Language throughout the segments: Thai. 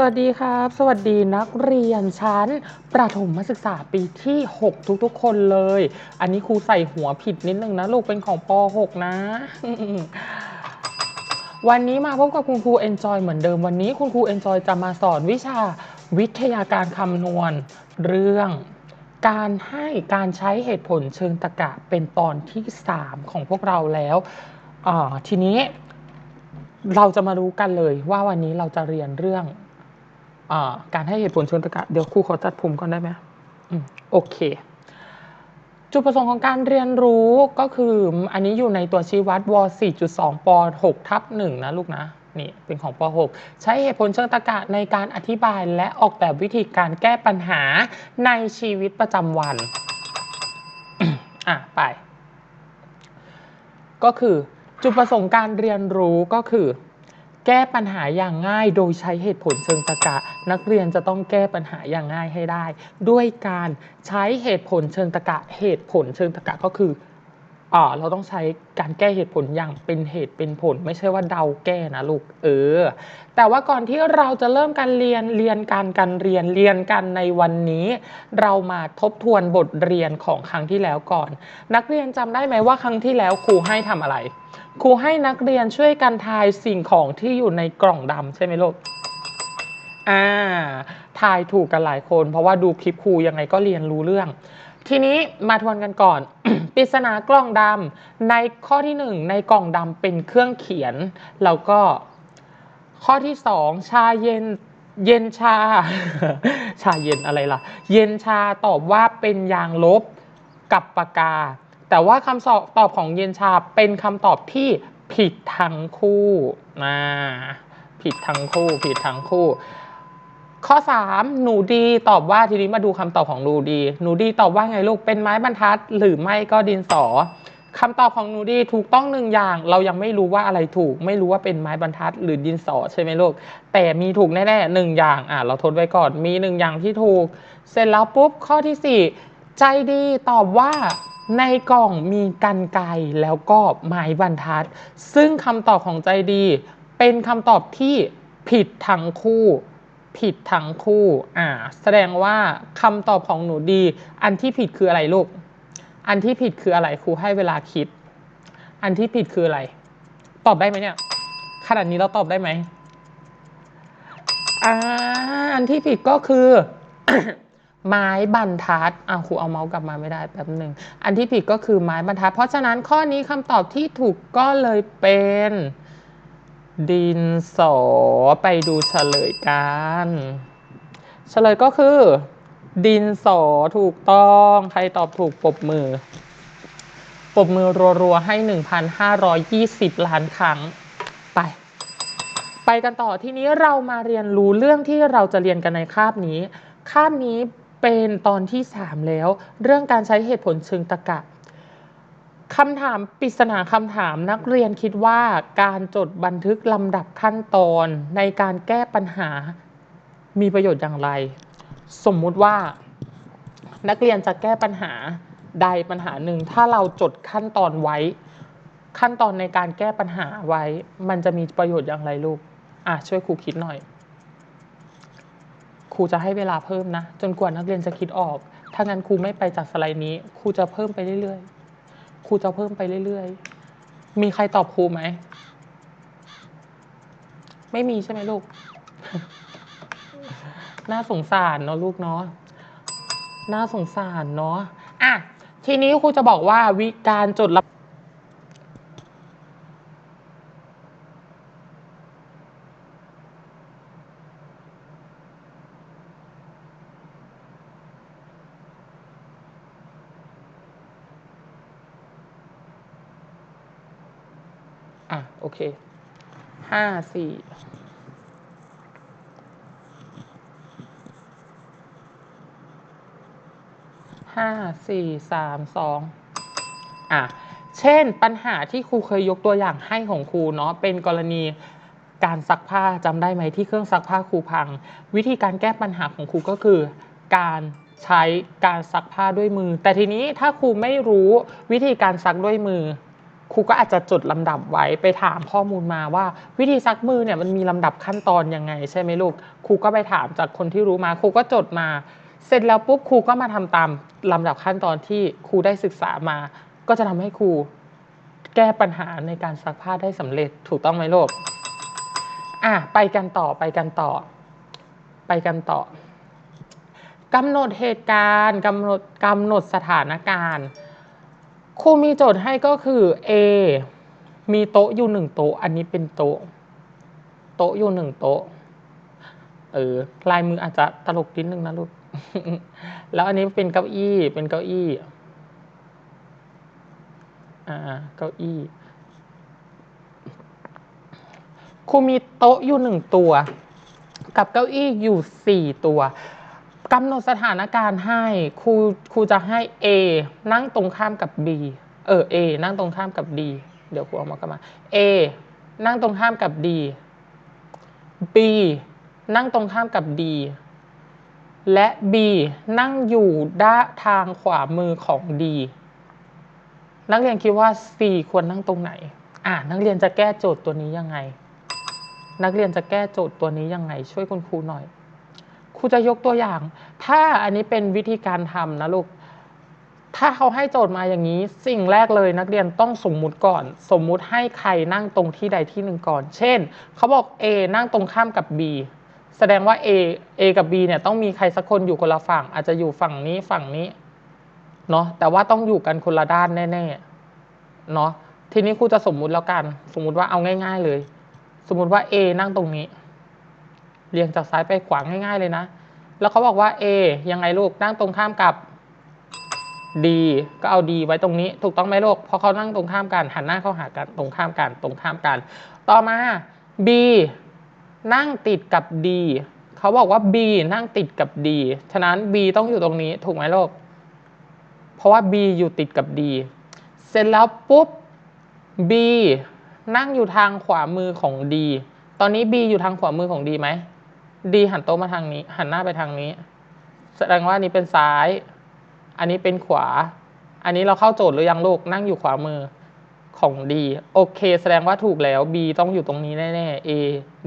สวัสดีครับ สวัสดีนักเรียนชั้น ประถมศึกษาปีที่ 6 ทุกๆ คนเลย อันนี้ครูใส่หัวผิดนิดนึงนะ ลูกเป็นของป .6 นะ วันนี้มาพบกับคุณครู Enjoy เหมือนเดิมวันนี้คุณครู Enjoy จะมาสอนวิชาวิทยาการคำนวณ เรื่องการให้การใช้เหตุผลเชิงตรรกะเป็นตอนที่ 3 ของพวกเราแล้ว ทีนี้เราจะมารู้กันเลยว่าวันนี้เราจะเรียนเรื่อง การให้เหตุผลเชิงตรรกะเดี๋ยวครูขอจัดผมก่อนได้ไหมโอเค จุดประสงค์ของการเรียนรู้ก็คืออันนี้อยู่ในตัวชี้วัดว4.2ป6ทับ1นะลูกนะนี่เป็นของป 6 ใช้เหตุผลเชิงตรรกะในการอธิบายและออกแบบวิธีการแก้ปัญหาในชีวิตประจำวัน อะ ไป ก็คือจุดประสงค์การเรียนรู้ก็คือ แก้ปัญหาอย่างง่ายโดยใช้เหตุผลเชิงตรรกะ นักเรียนจะต้องแก้ปัญหาอย่างง่ายให้ได้ ด้วยการใช้เหตุผลเชิงตรรกะ เหตุผลเชิงตรรกะก็คืออ่าเราต้องใช้การแก้เหตุผลอย่างเป็นเหตุเป็นผล ไม่ใช่ว่าเดาแก้นะลูกเออ แต่ว่าก่อนที่เราจะเริ่มการเรียนเรียนการการเรียนเรียนกันในวันนี้ เรามาทบทวนบทเรียนของครั้งที่แล้วก่อน นักเรียนจำได้ไหมว่าครั้งที่แล้วครูให้ทำอะไร ครูให้นักเรียนช่วยกันทายสิ่งของที่อยู่ในกล่องดำใช่ไหมลูก อ่า ทายถูกกันหลายคน เพราะว่าดูคลิปครูยังไงก็เรียนรู้เรื่อง ทีนี้มาทวนกันก่อน ปริศนากล่องดำในข้อที่หนึ่งในกล่องดำเป็นเครื่องเขียน แล้วก็ข้อที่สองชาเย็นเย็นชา ชาเย็นอะไรล่ะ เย็นชาตอบว่าเป็นยางลบกับปากกา แต่ว่าคำสอบตอบของเย็นชาเป็นคำตอบที่ผิดทั้งคู่นะผิดทั้งคู่ผิดทั้งคู่ ข้อ 3 หนูดีตอบว่าทีนี้มาดูคำตอบของหนูดี หนูดีตอบว่าไงลูกเป็นไม้บรรทัด หรือไม่ก็ดินสอคำตอบของหนูดีถูกต้องหนึ่งอย่าง เรายังไม่รู้ว่าอะไรถูก ไม่รู้ว่าเป็นไม้บรรทัด หรือดินสอใช่ไหมลูก แต่มีถูกแน่ๆหนึ่งอย่างอะเราทดไว้ก่อนมีหนึ่งอย่างที่ถูก เสร็จแล้วปุ๊บข้อที่สี่ใจดีตอบว่า ในกล่องมีกันไกรแล้วก็ไม้บรรทัด ซึ่งคำตอบของใจดี เป็นคำตอบที่ผิดทั้งคู่ ผิดทั้งคู่ อ่า แสดงว่าคำตอบของหนูดี อันที่ผิดคืออะไรลูก อันที่ผิดคืออะไรครูให้เวลาคิด อันที่ผิดคืออะไร ตอบได้ไหมเนี่ย ขนาดนี้เราตอบได้ไหมอ่าอันที่ผิดก็คือ ไม้บรรทัดอะครูเอาเมาส์กลับมาไม่ได้แป๊บหนึ่ง อันที่ผิดก็คือไม้บรรทัด เพราะฉะนั้นข้อนี้คำตอบที่ถูกก็เลยเป็น ดินสอไปดูเฉลยกัน เฉลยก็คือ ดินสอถูกต้องใครตอบถูกปรบมือปรบมือรัวๆให้ 1,520 ล้านครั้งไปไปกันต่อทีนี้เรามาเรียนรู้เรื่องที่เราจะเรียนกันในคาบนี้ คาบนี้ เป็นตอนที่ 3 แล้ว เรื่องการใช้เหตุผลเชิงตรรกะคำถามปริศนาคำถามนักเรียนคิดว่าการจดบันทึกลำดับขั้นตอนในการแก้ปัญหามีประโยชน์อย่างไร สมมุติว่า นักเรียนจะแก้ปัญหาใดปัญหาหนึ่ง ถ้าเราจดขั้นตอนไว้ ขั้นตอนในการแก้ปัญหาไว้ มันจะมีประโยชน์อย่างไรลูก อะช่วยครูคิดหน่อย รูจะให้เวลาเพิ่มนะ จนกว่านักเรียนจะคิดออก ถ้างั้นครูไม่ไปจากสไลด์นี้ ครูจะเพิ่มไปเรื่อยๆ ครูจะเพิ่มไปเรื่อยๆ มีใครตอบครูไหม ไม่มีใช่ไหมลูก น่าสงสารเนาะลูกเนาะ น่าสงสารเนาะ อะ ทีนี้ครูจะบอกว่าวิการจดลำ อะ โอเคห้าสี่ห้าสี่สามสองอะ เช่นปัญหาที่ครูเคยยกตัวอย่างให้ของครูเนาะเป็นกรณีการซักผ้าจำได้ไหมที่เครื่องซักผ้าครูพัง วิธีการแก้ปัญหาของครูก็คือ การใช้การซักผ้าด้วยมือ แต่ทีนี้ถ้าครูไม่รู้วิธีการซักด้วยมือ ครูก็อาจจะจดลำดับไว้ไปถามข้อมูลมาว่า วิธีซักมือเนี่ยมันมีลำดับขั้นตอนยังไงใช่ไหมลูกครูก็ไปถามจากคนที่รู้มาครูก็จดมา เสร็จแล้วปุ๊บครูก็มาทำตามลำดับขั้นตอนที่ครูได้ศึกษามา ก็จะทำให้ครูแก้ปัญหาในการซักผ้าได้สำเร็จถูกต้องไหมลูกอะไปกันต่อไปกันต่อ ไปกันต่อกำหนดเหตุการณ์กำหนดกำหนดสถานการณ์ ครูมีโจทย์ให้ก็คือ A มีโต๊ะอยู่หนึ่งโต๊ะ อันนี้เป็นโต๊ะ โต๊ะอยู่หนึ่งโต๊ะ เออ ลายมืออาจจะตลกนิดนึงนะลูก แล้วอันนี้เป็นเก้าอี้ เป็นเก้าอี้ อ่า เก้าอี้ ครูมีโต๊ะอยู่หนึ่งตัว กับเก้าอี้อยู่สี่ตัว กำหนดสถานการณ์ให้ครูครูจะให้ A นั่งตรงข้ามกับ B เออ A นั่งตรงข้ามกับ D เดี๋ยวครูเอามากลันมา A นั่งตรงข้ามกับ D B นั่งตรงข้ามกับ D และ B นั่งอยู่ด้านทางขวามือของ D นักเรียนคิดว่า C ควรนั่งตรงไหน อ่านักเรียนจะแก้โจทย์ตัวนี้ยังไง นักเรียนจะแก้โจทย์ตัวนี้ยังไง ช่วยคุณครูหน่อย ครูจะยกตัวอย่าง ถ้าอันนี้เป็นวิธีการทำนะลูก ถ้าเขาให้โจทย์มาอย่างนี้ สิ่งแรกเลยนักเรียนต้องสมมุติก่อน สมมุติให้ใครนั่งตรงที่ใดที่หนึ่งก่อน เช่น เขาบอก A นั่งตรงข้ามกับ B แสดงว่า A A กับ B เนี่ยต้องมีใครสักคนอยู่คนละฝั่ง อาจจะอยู่ฝั่งนี้ฝั่งนี้เนาะ แต่ว่าต้องอยู่กันคนละด้านแน่ๆเนาะ ทีนี้ครูจะสมมุติแล้วกัน สมมุติว่าเอาง่าย ๆเลย สมมุติว่า A นั่งตรงนี้ เรียงจากซ้ายไปขวาง่าย ๆ เลยนะ แล้วเขาบอกว่า A ยังไงลูกนั่งตรงข้ามกับ D ก็เอา D ไว้ตรงนี้ ถูกต้องไหมลูกเพราะเขานั่งตรงข้ามกัน หันหน้าเข้าหากันตรงข้ามกันตรงข้ามกัน ต่อมา B นั่งติดกับ D เขาบอกว่า B นั่งติดกับ D ฉะนั้น B ต้องอยู่ตรงนี้ถูกไหมลูกเพราะว่า B อยู่ติดกับ D เสร็จแล้วปุ๊บ B นั่งอยู่ทางขวามือของ D ตอนนี้ B อยู่ทางขวามือของ D ไหม D หันโต๊ะมาทางนี้ หันหน้าไปทางนี้ แสดงว่านี้เป็นซ้าย อันนี้เป็นขวา อันนี้เราเข้าโจทย์หรือยังลูกนั่งอยู่ขวามือของ D โอเค แสดงว่าถูกแล้ว B ต้องอยู่ตรงนี้แน่ๆ A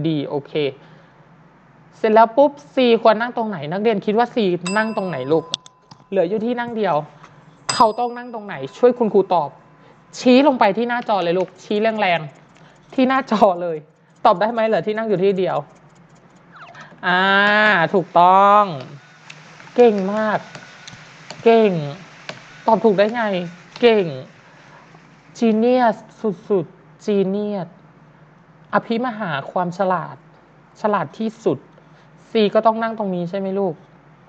D โอเค เสร็จแล้วปุ๊บ C ควรนั่งตรงไหน นักเรียนคิดว่า C นั่งตรงไหนลูก เหลืออยู่ที่นั่งเดียว เขาต้องนั่งตรงไหน ช่วยคุณครูตอบ ชี้ลงไปที่หน้าจอเลยลูก ชี้แรงๆ ที่หน้าจอเลย ตอบได้ไหมเหลือที่นั่งอยู่ที่เดียว อ่า ถูกต้อง เก่งมาก เก่ง ตอบถูกได้ไง เก่ง จีเนียสสุดๆ จีเนียส อภิมหาความฉลาด ฉลาดที่สุด C ก็ต้องนั่งตรงนี้ใช่ไหมลูก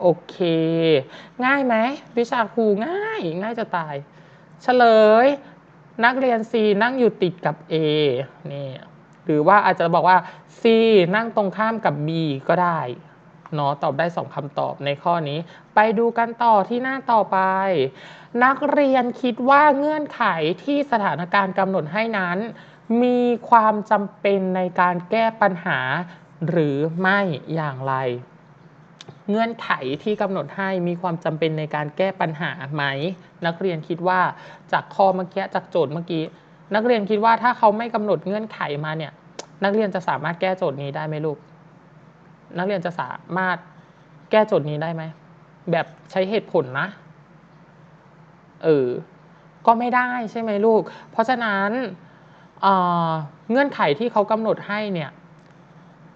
โอเค ง่ายไหมวิชาครูง่าย ง่ายจะตาย เฉลย นักเรียน C นั่งอยู่ติดกับ A นี่ หรือว่าอาจจะบอกว่า C นั่งตรงข้ามกับ B ก็ได้เนาะตอบได้ 2คำตอบในข้อนี้ ไปดูกันต่อที่หน้าต่อไป นักเรียนคิดว่าเงื่อนไขที่สถานการณ์กำหนดให้นั้น มีความจำเป็นในการแก้ปัญหาหรือไม่อย่างไร เงื่อนไขที่กำหนดให้มีความจำเป็นในการแก้ปัญหาไหม นักเรียนคิดว่าจากข้อเมื่อกี้จากโจทย์เมื่อกี้ นักเรียนคิดว่าถ้าเขาไม่กำหนดเงื่อนไขมาเนี่ย นักเรียนจะสามารถแก้โจทย์นี้ได้ไหมลูก นักเรียนจะสามารถแก้โจทย์นี้ได้ไหม แบบใช้เหตุผลนะ เออ ก็ไม่ได้ใช่ไหมลูก เพราะฉะนั้นเเงื่อนไขที่เขากำหนดให้เนี่ย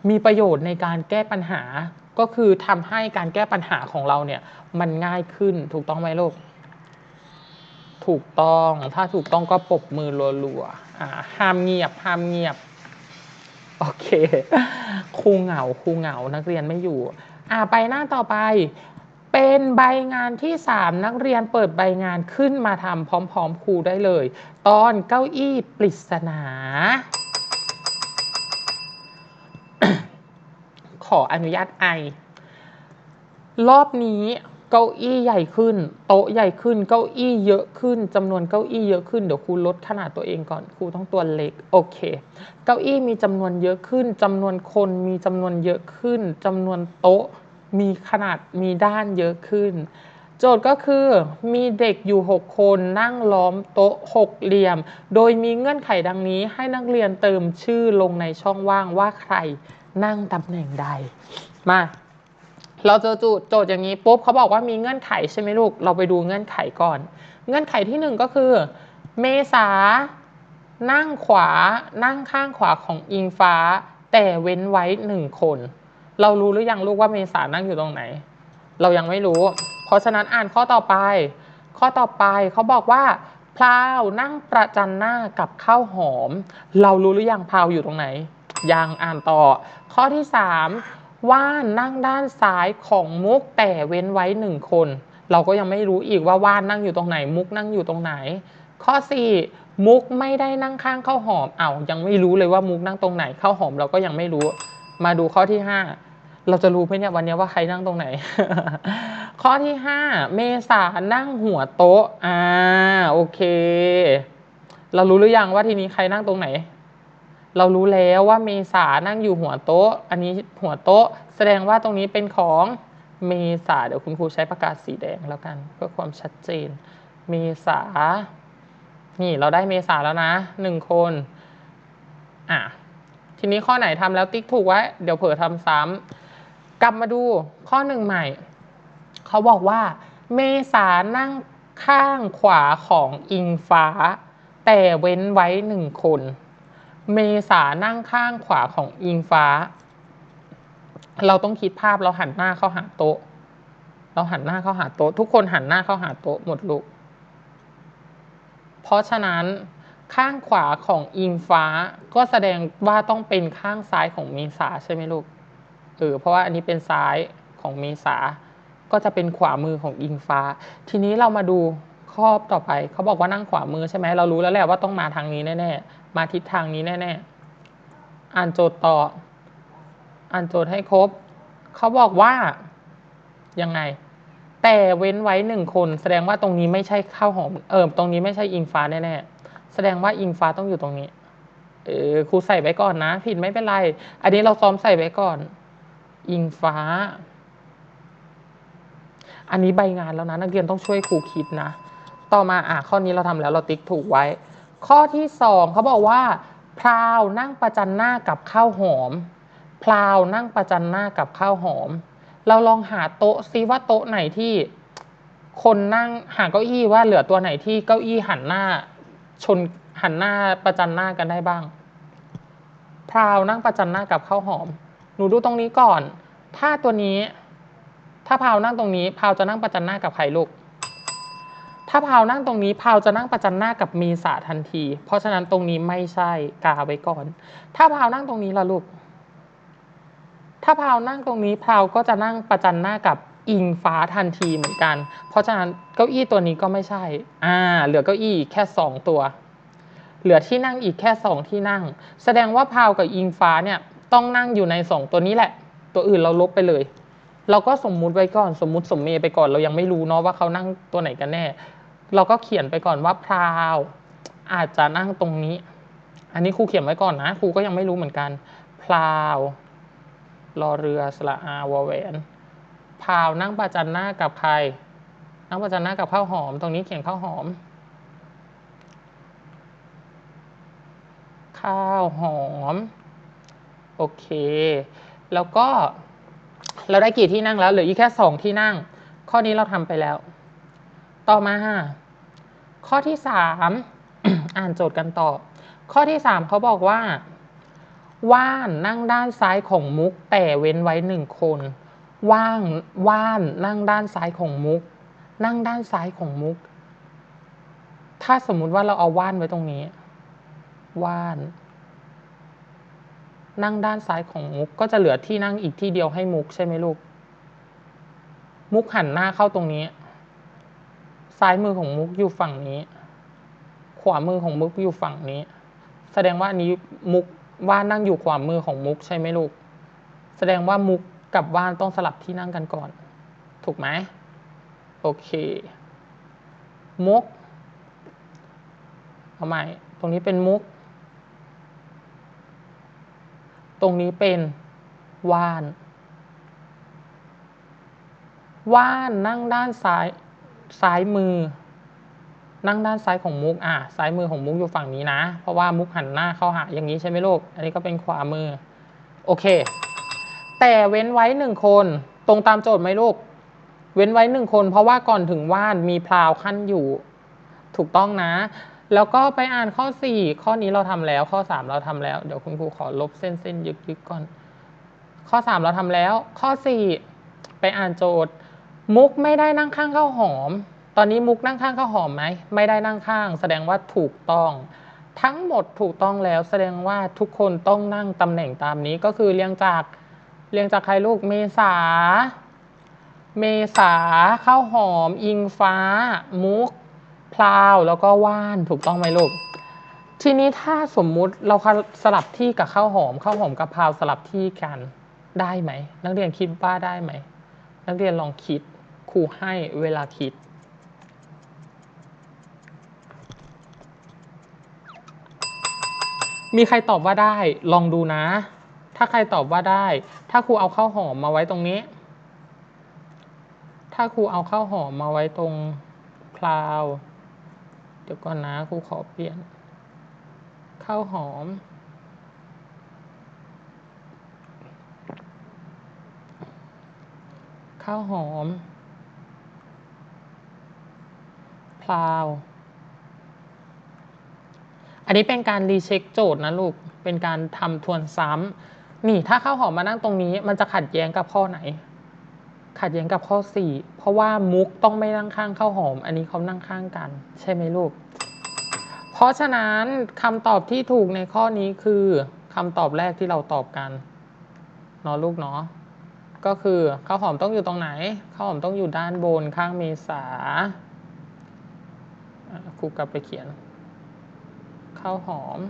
มีประโยชน์ในการแก้ปัญหา ก็คือทำให้การแก้ปัญหาของเราเนี่ย มันง่ายขึ้นถูกต้องไหมลูก ถูกต้อง ถ้าถูกต้องก็ปรบมือรัวๆอ่าห้ามเงียบ ห้ามเงียบ โอเคครูเหงาครูเหงานักเรียนไม่อยู่ อ่าไปหน้าต่อไป เป็นใบงานที่ 3 นักเรียนเปิดใบงานขึ้นมาทำพร้อม ๆ ครูได้เลย ตอนเก้าอี้ปริศนา ขออนุญาตไอ รอบนี้ เก้าอี้ใหญ่ขึ้น โต๊ะใหญ่ขึ้น เก้าอี้เยอะขึ้นจำนวนเก้าอี้เยอะขึ้น เดี๋ยวครูลดขนาดตัวเองก่อน ครูต้องตัวเล็ก โอเค เก้าอี้มีจำนวนเยอะขึ้นจำนวนคนมีจำนวนเยอะขึ้นจำนวนโต๊ะมีขนาดมีด้านเยอะขึ้น โจทย์ก็คือมีเด็กอยู่ 6 คนนั่งล้อมโต๊ะหกเหลี่ยม โดยมีเงื่อนไขดังนี้ให้นักเรียนเติมชื่อลงในช่องว่างว่าใครนั่งตำแหน่งใด มา เราเจอโจทย์โจทย์อย่างนี้ปุ๊บเขาบอกว่ามีเงื่อนไขใช่ไหมลูก เราไปดูเงื่อนไขก่อน เงื่อนไขที่หนึ่งก็คือ เมษา นั่งขวา นั่งข้างขวาของอิงฟ้า แต่เว้นไว้หนึ่งคน เรารู้หรือยังลูกว่าเมษานั่งอยู่ตรงไหน เรายังไม่รู้ เพราะฉะนั้นอ่านข้อต่อไป ข้อต่อไปเขาบอกว่าพราวนั่งประจันหน้ากับข้าวหอม เรารู้หรือยังพราวอยู่ตรงไหน ยังอ่านต่อ ข้อที่สาม ว่านนั่งด้านซ้ายของมุกแต่เว้นไว้หนึ่งคน เราก็ยังไม่รู้อีกว่าว่านนั่งอยู่ตรงไหน มุกนั่งอยู่ตรงไหน ข้อสี่มุกไม่ได้นั่งข้างข้าวหอมเอา้ายังไม่รู้เลยว่ามุกนั่งตรงไหนข้าวหอมเราก็ยังไม่รู้ มาดูข้อที่ห้าเราจะรู้ไหมเนี่ยวันนี้ว่าใครนั่งตรงไหน ข้อที่ห้าเมษานั่งหัวโต๊ะอ่าโอเค เรารู้หรือยังว่าทีนี้ใครนั่งตรงไหน เรารู้แล้วว่าเมษานั่งอยู่หัวโต๊ะ อันนี้หัวโต๊ะ แสดงว่าตรงนี้เป็นของเมษาเดี๋ยวคุณครูใช้ประกาศสีแดงแล้วกันเพื่อความชัดเจน เมษา นี่เราได้เมษาแล้วนะหนึ่งคน อะ ทีนี้ข้อไหนทำแล้วติ๊กถูกไว้ เดี๋ยวเผลอทำซ้ำกลับมาดูข้อหนึ่งใหม่ เขาบอกว่า เมษานั่งข้างขวาของอิงฟ้า แต่เว้นไว้หนึ่งคน เมษานั่งข้างขวาของอิงฟ้า เราต้องคิดภาพเราหันหน้าเข้าหาโต๊ะ เราหันหน้าเข้าหาโต๊ะ ทุกคนหันหน้าเข้าหาโต๊ะหมดลูก เพราะฉะนั้นข้างขวาของอิงฟ้าก็แสดงว่าต้องเป็นข้างซ้ายของเมษาใช่ไหมลูกเออเพราะว่าอันนี้เป็นซ้ายของเมษา ก็จะเป็นขวามือของอิงฟ้า ทีนี้เรามาดู ข้อต่อไปเขาบอกว่านั่งขวามือใช่ไหมเรารู้แล้วแหละว่าต้องมาทางนี้แน่ๆมาทิศทางนี้แน่ๆอ่านโจทย์ต่อ อ่านโจทย์ให้ครบเขาบอกว่ายังไง แต่เว้นไว้หนึ่งคน แสดงว่าตรงนี้ไม่ใช่ข้าวหอมเออตรงนี้ไม่ใช่อิงฟ้าแน่ๆแสดงว่าอิงฟ้าต้องอยู่ตรงนี้เออครูใส่ไว้ก่อนนะ ผิดไม่เป็นไร อันนี้เราซ้อมใส่ไว้ก่อน อิงฟ้า อันนี้ใบงานแล้วนะ นักเรียนต้องช่วยครูคิดนะ ต่อมาอะข้อนี้เราทำแล้วเราติ๊กถูกไว้ ข้อที่สองเขาบอกว่าพราวนั่งประจันหน้ากับข้าวหอมพราวนั่งประจันหน้ากับข้าวหอม เราลองหาโต๊ะซิว่าโต๊ะไหนที่ คนนั่งหาเก้าอี้ว่าเหลือตัวไหนที่เก้าอี้หันหน้า ชนหันหน้าประจันหน้ากันได้บ้างพราวนั่งประจันหน้ากับข้าวหอม หนูดูตรงนี้ก่อน ถ้าตัวนี้ ถ้าพราวนั่งตรงนี้พราวจะนั่งประจันหน้ากับใครลูก ถ้าพาวนั่งตรงนี้พาวจะนั่งประจันหน้ากับเมษาทันที เพราะฉะนั้นตรงนี้ไม่ใช่กาไว้ก่อน ถ้าพาวนั่งตรงนี้ล่ะลูก ถ้าพาวนั่งตรงนี้พาวก็จะนั่งประจันหน้ากับอิงฟ้าทันทีเหมือนกัน เพราะฉะนั้นเก้าอี้ตัวนี้ก็ไม่ใช่ อ่า เหลือเก้าอี้แค่สองตัว เหลือที่นั่งอีกแค่สองที่นั่ง แสดงว่าพาวกับอิงฟ้าเนี่ยต้องนั่งอยู่ในสองตัวนี้แหละ ตัวอื่นเราลบไปเลย เราก็สมมุติไว้ก่อน สมมุติสมเมไปก่อน เรายังไม่รู้เนาะว่าเขานั่งตัวไหนกันแน่ เราก็เขียนไปก่อนว่าพราวอาจจะนั่งตรงนี้ อันนี้ครูเขียนไว้ก่อนนะครูก็ยังไม่รู้เหมือนกันพราวรอเรือสระอาวอแหวนพราวนั่งประจันหน้ากับใคร นั่งประจันหน้ากับข้าวหอม ตรงนี้เขียนข้าวหอม ข้าวหอม โอเค แล้วก็เราได้กี่ที่นั่งแล้วเหลืออีกแค่สองที่นั่ง ข้อนี้เราทำไปแล้ว ต่อมา ข้อที่สามอ่านโจทย์กันต่อ ข้อที่สามเขาบอกว่า ว่านนั่งด้านซ้ายของมุก แต่เว้นไว้หนึ่งคน ว่างว่านนั่งด้านซ้ายของมุก นั่งด้านซ้ายของมุก ถ้าสมมุติว่าเราเอาว่านไว้ตรงนี้ ว่าน นั่งด้านซ้ายของมุกก็จะเหลือที่นั่งอีกที่เดียวให้มุกใช่ไหมลูก มุกหันหน้าเข้าตรงนี้ ซ้ายมือของมุกอยู่ฝั่งนี้ ขวามือของมุกอยู่ฝั่งนี้ แสดงว่าอันนี้มุกว่านนั่งอยู่ขวามือของมุกใช่ไหมลูก แสดงว่ามุกกับว่านต้องสลับที่นั่งกันก่อน ถูกไหมโอเค มุก เอาใหม่ ตรงนี้เป็นมุก ตรงนี้เป็นว่าน ว่านนั่งด้านซ้าย ซ้ายมือ นั่งด้านซ้ายของมุกอะซ้ายมือของมุกอยู่ฝั่งนี้นะ เพราะว่ามุกหันหน้าเข้าหาอย่างนี้ใช่ไหมลูก อันนี้ก็เป็นขวามือ โอเค แต่เว้นไว้หนึ่งคนตรงตามโจทย์ไหมลูก เว้นไว้หนึ่งคน เพราะว่าก่อนถึงว่านมีพราวขั้นอยู่ ถูกต้องนะแล้วก็ไปอ่านข้อ 4 ข้อนี้เราทำแล้ว ข้อ 3 เราทำแล้ว เดี๋ยวคุณครูขอลบเส้นเส้นยึกยึกก่อน ข้อ 3 เราทำแล้ว ข้อ 4 ไปอ่านโจทย์ มุกไม่ได้นั่งข้างข้าวหอม ตอนนี้มุกนั่งข้างข้าวหอมไหม ไม่ได้นั่งข้าง แสดงว่าถูกต้อง ทั้งหมดถูกต้องแล้ว แสดงว่าทุกคนต้องนั่งตำแหน่งตามนี้ก็คือเรียงจากเรียงจากใครลูกเมษา เมษาข้าวหอม อิงฟ้า มุกพลาวแล้วก็ว่านถูกต้องไหมลูกทีนี้ถ้าสมมุติเราสลับที่กับข้าวหอมข้าวหอมกับพลาวสลับที่กันได้ไหม นักเรียนคิดว่าได้ไหม นักเรียนลองคิด ครูให้เวลาคิด มีใครตอบว่าได้ ลองดูนะ ถ้าใครตอบว่าได้ ถ้าครูเอาข้าวหอมมาไว้ตรงนี้ ถ้าครูเอาข้าวหอมมาไว้ตรงพลาว เดี๋ยวก่อนนะครูขอเปลี่ยน ข้าวหอมข้าวหอม พลาวอันนี้เป็นการรีเช็คโจทย์นะลูก เป็นการทำทวนซ้ำนี่ถ้าข้าวหอมมานั่งตรงนี้ มันจะขัดแย้งกับข้อไหน ขัดแย้งกับข้อ 4 เพราะว่ามุกต้องไม่นั่งข้างข้าวหอม อันนี้เขานั่งข้างกัน ใช่ไหมลูก เพราะฉะนั้นคำตอบที่ถูกในข้อนี้คือคำตอบแรกที่เราตอบกันเนาะลูกเนาะ ก็คือข้าวหอมต้องอยู่ตรงไหน ข้าวหอมต้องอยู่ด้านบนข้างเมษา ครูกลับไปเขียน ข้าวหอม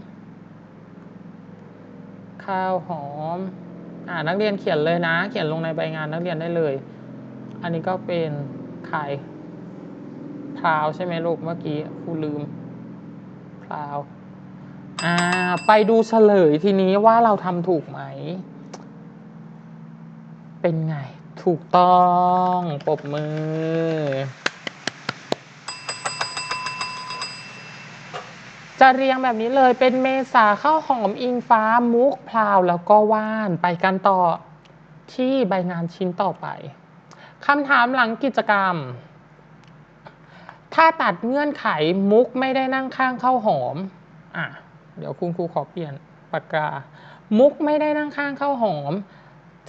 ข้าวหอม อ่านักเรียนเขียนเลยนะ เขียนลงในใบงานนักเรียนได้เลย อันนี้ก็เป็นไข่พราวใช่ไหมลูกเมื่อกี้ครูลืมพราวอ่าไปดูเฉลยทีนี้ว่าเราทำถูกไหม เป็นไง ถูกต้องปบมือ จะเรียงแบบนี้เลยเป็นเมษาข้าวหอมอิงฟ้ามุกพลาวแล้วก็ว่านไปกันต่อที่ใบงานชิ้นต่อไปคำถามหลังกิจกรรม ถ้าตัดเงื่อนไขมุกไม่ได้นั่งข้างข้าวหอมอะเดี๋ยวคุณครูขอเปลี่ยนปากกา มุกไม่ได้นั่งข้างข้าวหอม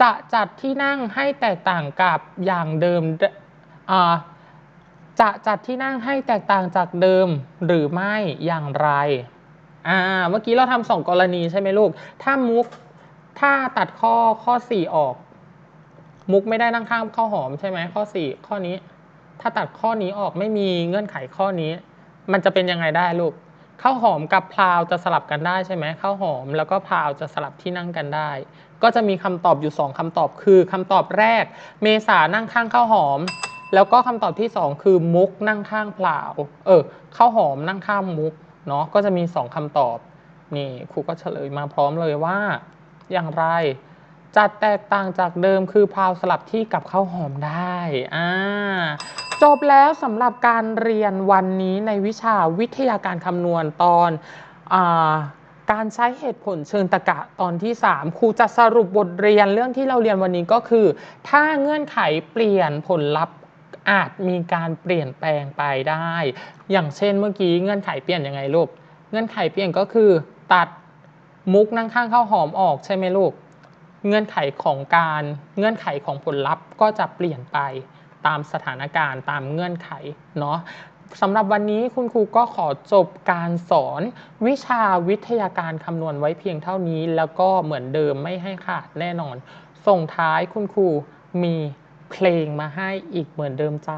จะจัดที่นั่งให้แตกต่างกับอย่างเดิมอ่า จะจัดที่นั่งให้แตกต่างจากเดิมหรือไม่อย่างไรอ่าเมื่อกี้เราทำสองกรณีใช่ไหมลูก ถ้ามุกถ้าตัดข้อข้อสี่ออก มุกไม่ได้นั่งข้างข้าวหอมใช่ไหมข้อสี่ข้อนี้ ถ้าตัดข้อนี้ออกไม่มีเงื่อนไขข้อนี้ มันจะเป็นยังไงได้ลูกข้าวหอมกับพลาวจะสลับกันได้ใช่ไหมข้าวหอมแล้วก็พลาวจะสลับที่นั่งกันได้ ก็จะมีคำตอบอยู่สองคำตอบคือคำตอบแรก เมษานั่งข้างข้าวหอม แล้วก็คำตอบที่สองคือมุกนั่งข้างพลาเออข้าวหอมนั่งข้างมุกเนาะก็จะมีสองคำตอบ นี่ครูก็เฉลยมาพร้อมเลยว่า อย่างไรจัดแตกต่างจากเดิมคือพาวสลับที่กับข้าวหอมได้อ่าจบแล้วสำหรับการเรียนวันนี้ในวิชาวิทยาการคำนวณตอนอการใช้เหตุผลเชิงตรรกะตอนที่ 3 ครูจะสรุปบทเรียนเรื่องที่เราเรียนวันนี้ก็คือ ถ้าเงื่อนไขเปลี่ยนผลลัพธ์ อาจมีการเปลี่ยนแปลงไปได้ อย่างเช่นเมื่อกี้เงื่อนไขเปลี่ยนยังไงลูก เงื่อนไขเปลี่ยนก็คือ ตัดมุกนั่งข้างข้าวหอมออกใช่ไหมลูก เงื่อนไขของการเงื่อนไขของผลลัพธ์ก็จะเปลี่ยนไปตามสถานการณ์ตามเงื่อนไขเนาะสำหรับวันนี้คุณครูก็ขอจบการสอนวิชาวิทยาการคำนวณไว้เพียงเท่านี้ แล้วก็เหมือนเดิมไม่ให้ขาดแน่นอน ส่งท้ายคุณครูมี เพลงมาให้อีกเหมือนเดิมจ้า